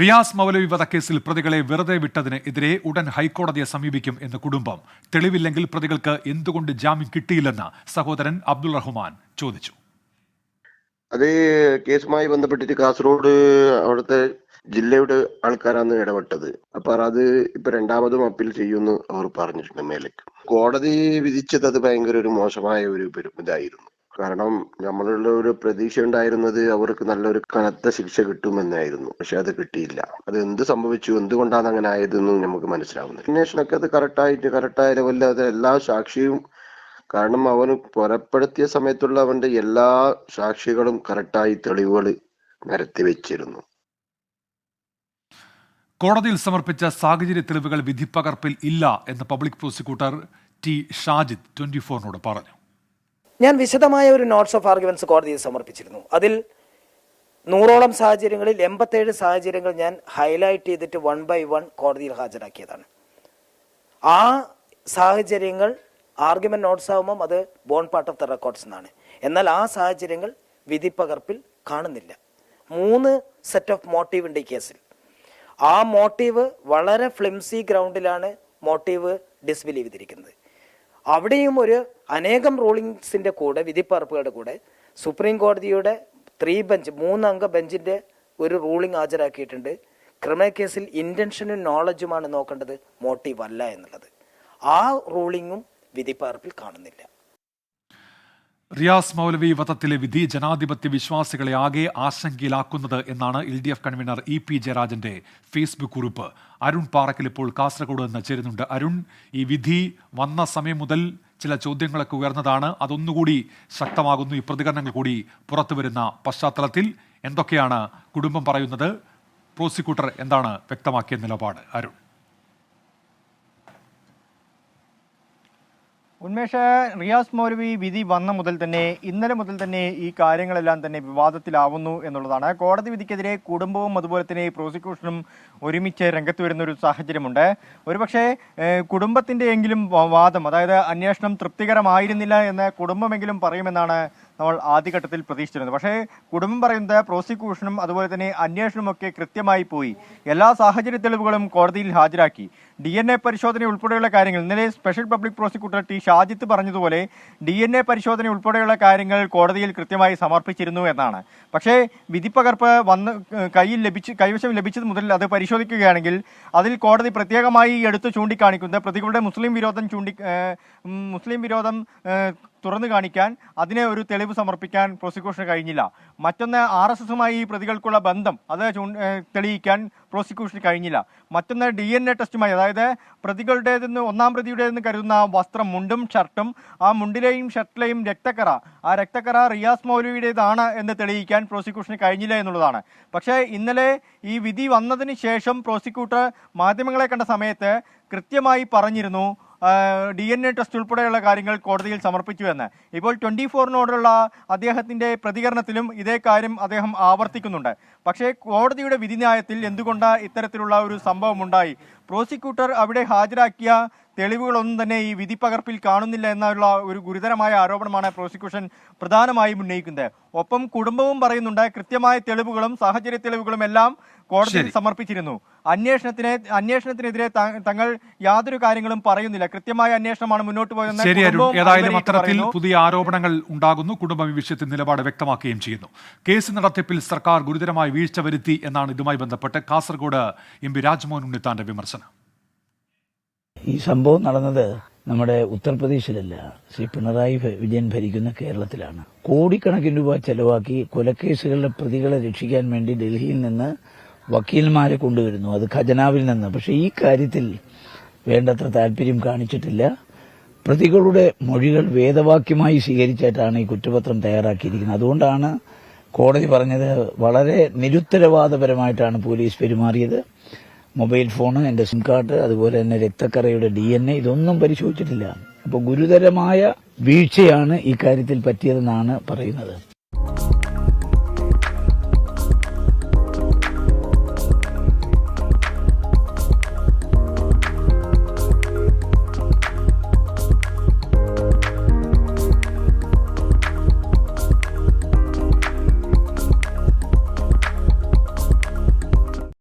റിയാസ് മൗലവി വധക്കേസിൽ പ്രതികളെ വെറുതെ വിട്ടതിന് എതിരെ ഉടൻ ഹൈക്കോടതിയെ സമീപിക്കും എന്ന് കുടുംബം. തെളിവില്ലെങ്കിൽ പ്രതികൾക്ക് എന്തുകൊണ്ട് ജാമ്യം കിട്ടിയില്ലെന്ന് സഹോദരൻ അബ്ദുൾ റഹ്മാൻ ചോദിച്ചു. അത് കേസുമായി ബന്ധപ്പെട്ടിട്ട് കാസർഗോഡ് അവിടുത്തെ ജില്ലയുടെ ആൾക്കാരാണ് ഇടപെട്ടത്. അപ്പൊ അത് ഇപ്പൊ രണ്ടാമതും അപ്പീൽ ചെയ്യുമെന്ന് അവർ പറഞ്ഞിട്ടുണ്ട് മേലേക്ക്. കോടതി വിധിച്ചത് അത് ഭയങ്കര ഒരു മോശമായ ഒരു ഇതായിരുന്നു കാരണം നമ്മളുടെ ഒരു പ്രതീക്ഷ ഉണ്ടായിരുന്നത് അവർക്ക് നല്ലൊരു കനത്ത ശിക്ഷ കിട്ടുമെന്നായിരുന്നു. പക്ഷെ അത് കിട്ടിയില്ല. അത് എന്ത് സംഭവിച്ചു? എന്തുകൊണ്ടാണ് അങ്ങനെ ആയതെന്നും നമുക്ക് മനസ്സിലാവുന്നത് അന്വേഷണമൊക്കെ അത് കറക്റ്റായിട്ട് കറക്റ്റായ ലെവലിൽ അത് എല്ലാ സാക്ഷിയും കാരണം അവന് കൊലപ്പെടുത്തിയ സമയത്തുള്ള അവന്റെ എല്ലാ സാക്ഷികളും കറക്റ്റായി തെളിവുകൾ നിരത്തി വെച്ചിരുന്നു. കോടതിയിൽ സമർപ്പിച്ച സാഹചര്യ തെളിവുകൾ വിധിപ്പകർപ്പിൽ ഇല്ല എന്ന് public prosecutor T Shajid twenty ഫോറിനോട് പറഞ്ഞു. ഞാൻ വിശദമായ ഒരു നോട്ട്സ് ഓഫ് ആർഗ്യുമെന്റ്സ് കോടതിയിൽ സമർപ്പിച്ചിരുന്നു. അതിൽ നൂറോളം സാഹചര്യങ്ങളിൽ എൺപത്തേഴ് സാഹചര്യങ്ങൾ ഞാൻ ഹൈലൈറ്റ് ചെയ്തിട്ട് വൺ ബൈ വൺ കോടതിയിൽ ഹാജരാക്കിയതാണ്. ആ സാഹചര്യങ്ങൾ ആർഗ്യുമെന്റ് നോട്ട്സ് ആകുമ്പം അത് born part of the records എന്നാണ്. എന്നാൽ ആ സാഹചര്യങ്ങൾ വിധിപ്പകർപ്പിൽ കാണുന്നില്ല. മൂന്ന് സെറ്റ് ഓഫ് മോട്ടീവ് ഉണ്ട് ഈ കേസിൽ. ആ മോട്ടീവ് വളരെ ഫ്ലിംസി ഗ്രൗണ്ടിലാണ് മോട്ടീവ് ഡിസ്ബിലീവ് ചെയ്തിരിക്കുന്നത്. അവിടെയും ഒരു അനേകം റൂളിങ്സിന്റെ കൂടെ വിധിപ്പറപ്പുകളുടെ കൂടെ സുപ്രീം കോടതിയുടെ ത്രീ ബെഞ്ച് മൂന്നംഗ ബെഞ്ചിന്റെ ഒരു റൂളിംഗ് ഹാജരാക്കിയിട്ടുണ്ട്. ക്രിമിനൽ കേസിൽ ഇന്റൻഷനും നോളജുമാണ് നോക്കേണ്ടത് മോട്ടീവ് അല്ല എന്നുള്ളത്. ആ റൂളിങ്ങും വിധിപ്പാർപ്പിൽ കാണുന്നില്ല. റിയാസ് മൗലവി വധത്തിലെ വിധി ജനാധിപത്യ വിശ്വാസികളെ ആകെ ആശങ്കയിലാക്കുന്നത് എന്നാണ് L D F convener E P ജയരാജന്റെ ഫേസ്ബുക്ക് കുറിപ്പ്. അരുൺ പാറക്കൽ ഇപ്പോൾ കാസർഗോഡ് നിന്ന് ചേരുന്നുണ്ട്. അരുൺ ഈ വിധി വന്ന സമയം മുതൽ ചില ചോദ്യങ്ങളൊക്കെ ഉയർന്നതാണ്. അതൊന്നുകൂടി ശക്തമാകുന്നു. ഈ പ്രതികരണങ്ങൾ കൂടി പുറത്തുവരുന്ന പശ്ചാത്തലത്തിൽ എന്തൊക്കെയാണ് കുടുംബം പറയുന്നത്? പ്രോസിക്യൂട്ടർ എന്താണ് വ്യക്തമാക്കിയ നിലപാട്? അരുൺ. ഉന്മേഷ റിയാസ് മൗലവി വിധി വന്ന മുതൽ തന്നെ ഇന്നലെ മുതൽ തന്നെ ഈ കാര്യങ്ങളെല്ലാം തന്നെ വിവാദത്തിലാവുന്നു എന്നുള്ളതാണ്. കോടതി വിധിക്കെതിരെ കുടുംബവും അതുപോലെ തന്നെ പ്രോസിക്യൂഷനും ഒരുമിച്ച് രംഗത്ത് വരുന്ന ഒരു സാഹചര്യമുണ്ട്. ഒരുപക്ഷെ കുടുംബത്തിന്റെ എങ്കിലും വാദം അതായത് അന്വേഷണം തൃപ്തികരമായിരുന്നില്ല എന്ന് കുടുംബമെങ്കിലും പറയുമെന്നാണ് നമ്മൾ ആദ്യഘട്ടത്തിൽ പ്രതീക്ഷിച്ചിരുന്നത്. പക്ഷേ കുടുംബം പറയുന്നത് പ്രോസിക്യൂഷനും അതുപോലെ തന്നെ അന്വേഷണവും ഒക്കെ കൃത്യമായി പോയി. എല്ലാ സാഹചര്യ തെളിവുകളും കോടതിയിൽ ഹാജരാക്കി. ഡി എൻ എ പരിശോധന ഉൾപ്പെടെയുള്ള കാര്യങ്ങൾ. ഇന്നലെ special public prosecutor T Shajith പറഞ്ഞതുപോലെ ഡി എൻ എ പരിശോധന ഉൾപ്പെടെയുള്ള കാര്യങ്ങൾ കോടതിയിൽ കൃത്യമായി സമർപ്പിച്ചിരുന്നു എന്നാണ്. പക്ഷേ വിധിപ്പകർപ്പ് വന്ന് കയ്യിൽ ലഭിച്ച് കൈവശം ലഭിച്ചത് മുതൽ അത് പരിശോധിക്കുകയാണെങ്കിൽ അതിൽ കോടതി പ്രത്യേകമായി എടുത്തു ചൂണ്ടിക്കാണിക്കുന്നത് പ്രതികളുടെ മുസ്ലിം വിരോധം ചൂണ്ടി മുസ്ലിം വിരോധം തുറന്നു കാണിക്കാൻ അതിനെ ഒരു തെളിവ് സമർപ്പിക്കാൻ പ്രോസിക്യൂഷന് കഴിഞ്ഞില്ല. മറ്റൊന്ന് ആർ എസ് എസുമായി ഈ പ്രതികൾക്കുള്ള ബന്ധം അത് തെളിയിക്കാൻ പ്രോസിക്യൂഷന് കഴിഞ്ഞില്ല. മറ്റൊന്ന് ഡി എൻ എ ടെസ്റ്റുമായി അതായത് പ്രതികളുടേതെന്ന് ഒന്നാം പ്രതിയുടേതെന്ന് കരുതുന്ന വസ്ത്രം മുണ്ടും ഷർട്ടും ആ മുണ്ടിലെയും ഷർട്ടിലെയും രക്തക്കറ ആ രക്തക്കറ റിയാസ് മൗലവിയുടേതാണ് എന്ന് തെളിയിക്കാൻ പ്രോസിക്യൂഷന് കഴിഞ്ഞില്ല എന്നുള്ളതാണ്. പക്ഷേ ഇന്നലെ ഈ വിധി വന്നതിന് ശേഷം പ്രോസിക്യൂട്ടർ മാധ്യമങ്ങളെ കണ്ട സമയത്ത് കൃത്യമായി പറഞ്ഞിരുന്നു ഡി എൻ എ ടെസ്റ്റ് ഉൾപ്പെടെയുള്ള കാര്യങ്ങൾ കോടതിയിൽ സമർപ്പിച്ചു എന്ന്. ഇപ്പോൾ ട്വന്റി ഫോറിനോടുള്ള അദ്ദേഹത്തിന്റെ പ്രതികരണത്തിലും ഇതേ കാര്യം അദ്ദേഹം ആവർത്തിക്കുന്നുണ്ട്. പക്ഷേ കോടതിയുടെ വിധിന്യായത്തിൽ എന്തുകൊണ്ട് ഇത്തരത്തിലുള്ള ഒരു സംഭവം ഉണ്ടായി പ്രോസിക്യൂട്ടർ അവിടെ ഹാജരാക്കിയ തെളിവുകളൊന്നും തന്നെ ഈ വിധി പകർപ്പിൽ കാണുന്നില്ല എന്നുള്ള ഒരു ഗുരുതരമായ ആരോപണമാണ് പ്രോസിക്യൂഷൻ പ്രധാനമായും ഉന്നയിക്കുന്നത്. ഒപ്പം കുടുംബവും പറയുന്നുണ്ട് കൃത്യമായ തെളിവുകളും സാഹചര്യ തെളിവുകളും എല്ലാം കോടതിയിൽ സമർപ്പിച്ചിരുന്നു. അന്വേഷണത്തിന് അന്വേഷണത്തിനെതിരെ തങ്ങൾ യാതൊരു കാര്യങ്ങളും പറയുന്നില്ല. കൃത്യമായ അന്വേഷണമാണ് മുന്നോട്ട് പോയതെന്ന് ശരി അരുൺ. ഏതായാലും അത്തരത്തിൽ പുതിയ ആരോപണങ്ങൾ ഉണ്ടാകുന്നു. കുടുംബം ഈ വിഷയത്തിൽ നിലപാട് വ്യക്തമാക്കുകയും ചെയ്യുന്നു. കേസ് നടത്തിപ്പിൽ സർക്കാർ ഗുരുതരമായ വീഴ്ച വരുത്തി എന്നാണ് ഇതുമായി ബന്ധപ്പെട്ട് കാസർഗോഡ് എം പി രാജ്മോഹൻ ഉണ്ണിത്താന്റെ വിമർശനം. ഈ സംഭവം നടന്നത് നമ്മുടെ ഉത്തർപ്രദേശിലല്ല. ശ്രീ പിണറായി വിജയൻ ഭരിക്കുന്ന കേരളത്തിലാണ്. കോടിക്കണക്കിന് രൂപ ചെലവാക്കി കൊലക്കേസുകളിലെ പ്രതികളെ രക്ഷിക്കാൻ വേണ്ടി ഡൽഹിയിൽ നിന്ന് വക്കീൽമാരെ കൊണ്ടുവരുന്നു. അത് ഖജനാവിൽ നിന്ന്. പക്ഷേ ഈ കാര്യത്തിൽ വേണ്ടത്ര താല്പര്യം കാണിച്ചിട്ടില്ല. പ്രതികളുടെ മൊഴികൾ വേദവാക്യമായി സ്വീകരിച്ചിട്ടാണ് ഈ കുറ്റപത്രം തയ്യാറാക്കിയിരിക്കുന്നത്. അതുകൊണ്ടാണ് കോടതി പറഞ്ഞത് വളരെ നിരുത്തരവാദപരമായിട്ടാണ് പോലീസ് പെരുമാറിയത്. മൊബൈൽ ഫോൺ എന്റെ സിം കാർഡ് അതുപോലെ തന്നെ രക്തക്കറയുടെ ഡി എൻ എ ഇതൊന്നും പരിശോധിച്ചിട്ടില്ല. അപ്പോൾ ഗുരുതരമായ വീഴ്ചയാണ് ഈ കാര്യത്തിൽ പറ്റിയതെന്നാണ് പറയുന്നത്.